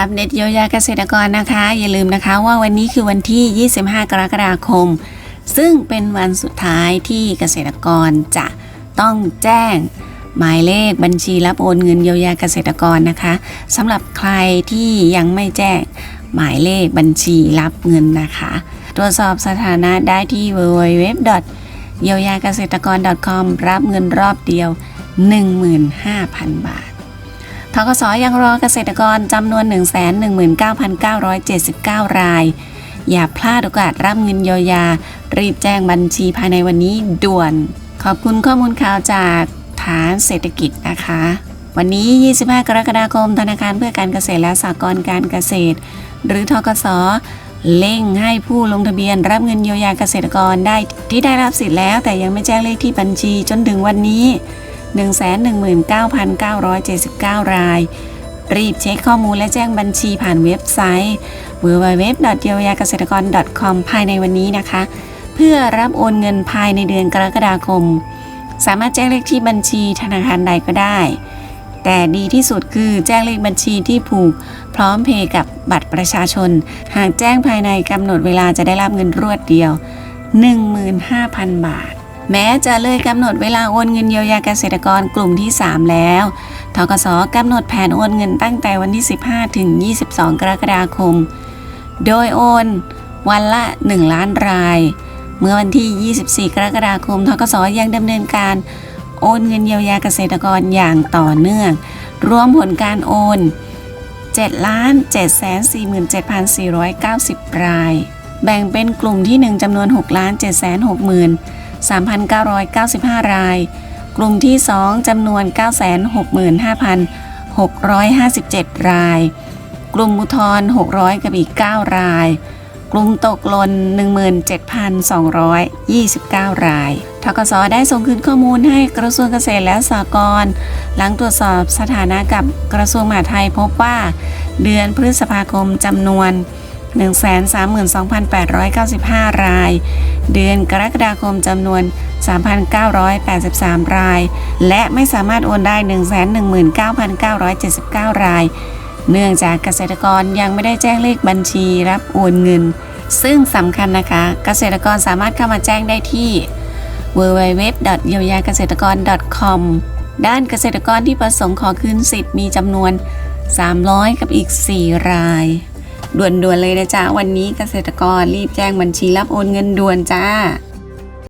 อัปเดตเยียวยาเกษตรกรนะคะ อย่าลืมนะคะว่าวันนี้คือวันที่ 25 กรกฎาคม ซึ่งเป็นวันสุดท้ายที่เกษตรกรจะต้องแจ้งหมายเลขบัญชีรับโอนเงินเยียวยาเกษตรกรนะคะสำหรับใครที่ยังไม่แจ้งหมายเลขบัญชีรับเงินนะคะ ตรวจสอบสถานะได้ที่ www. เยียวยาเกษตรกร .com รับเงินรอบเดียว 15,000 บาทท กสยังรอเกษตรกรจำนวน 119,979 ราย อย่าพลาดโอกาสรับเงินเยียวยา รีบแจ้งบัญชีภายในวันนี้ด่วน ขอบคุณข้อมูลข่าวจากฐานเศรษฐกิจนะคะ วันนี้ 25 กรกฎาคม ธนาคารเพื่อการเกษตรและสหกรณ์การเกษตร หรือทกสเร่งให้ผู้ลงทะเบียนรับเงินเยียวยาเกษตรกรได้ที่ได้รับสิทธิ์แล้ว แต่ยังไม่แจ้งเลขที่บัญชีจนถึงวันนี้ 119,979 ราย รีบเช็คข้อมูลและแจ้งบัญชีผ่านเว็บไซต์ www. เยียวยาเกษตรกร .com ภายในวันนี้นะคะ เพื่อรับโอนเงินภายในเดือนกรกฎาคม สามารถแจ้งเลขที่บัญชีธนาคารใดก็ได้ แต่ดีที่สุดคือแจ้งเลขบัญชีที่ผูกพร้อมเพย์กับบัตรประชาชน หากแจ้งภายในกำหนดเวลาจะได้รับเงินรวดเดียว 15,000 บาท แม้จะเลยกำหนดเวลาโอนเงินเยียวยาเกษตรกรกลุ่มที่ 3 แล้วทกสกำหนดแผนโอนเงินตั้งแต่วันที่ 15 ถึง 22 กรกฎาคม โดยโอนวันละ 1 ล้านราย เมื่อวันที่ 24 กรกฎาคมทกสยังดำเนินการโอนเงินเยียวยาเกษตรกรอย่างต่อเนื่อง รวมผลการโอน 7,747,490 ราย แบ่งเป็นกลุ่มที่ 1จำนวน6ล้าน7 6 3,995 ราย กลุ่มที่ 2จำนวน 965,657 ราย กลุ่มอุทธร600 กับอีก 9 ราย กลุ่มตกหล่น17,229 รายทกสได้ส่งคืนข้อมูลให้กระทรวงเกษตรและสหกรณ์หลังตรวจสอบสถานะกับกระทรวงมหาดไทยพบว่า เดือนพฤษภาคมจำนวน 132,895 ราย เดือนกรกฎาคมจำนวน 3,983 ราย และไม่สามารถโอนได้ 119,979 ราย เนื่องจากเกษตรกรยังไม่ได้แจ้งเลขบัญชีรับโอนเงิน ซึ่งสำคัญนะคะ เกษตรกรสามารถเข้ามาแจ้งได้ที่ www. เยียวยาเกษตรกร .com ด้านเกษตรกรที่ประสงค์ขอคืนสิทธิ์มีจำนวน 300 กับอีก 4 ราย ด่วนๆเลยนะจ๊ะวันนี้เกษตรกรรีบแจ้งบัญชีรับโอนเงินด่วนจ้า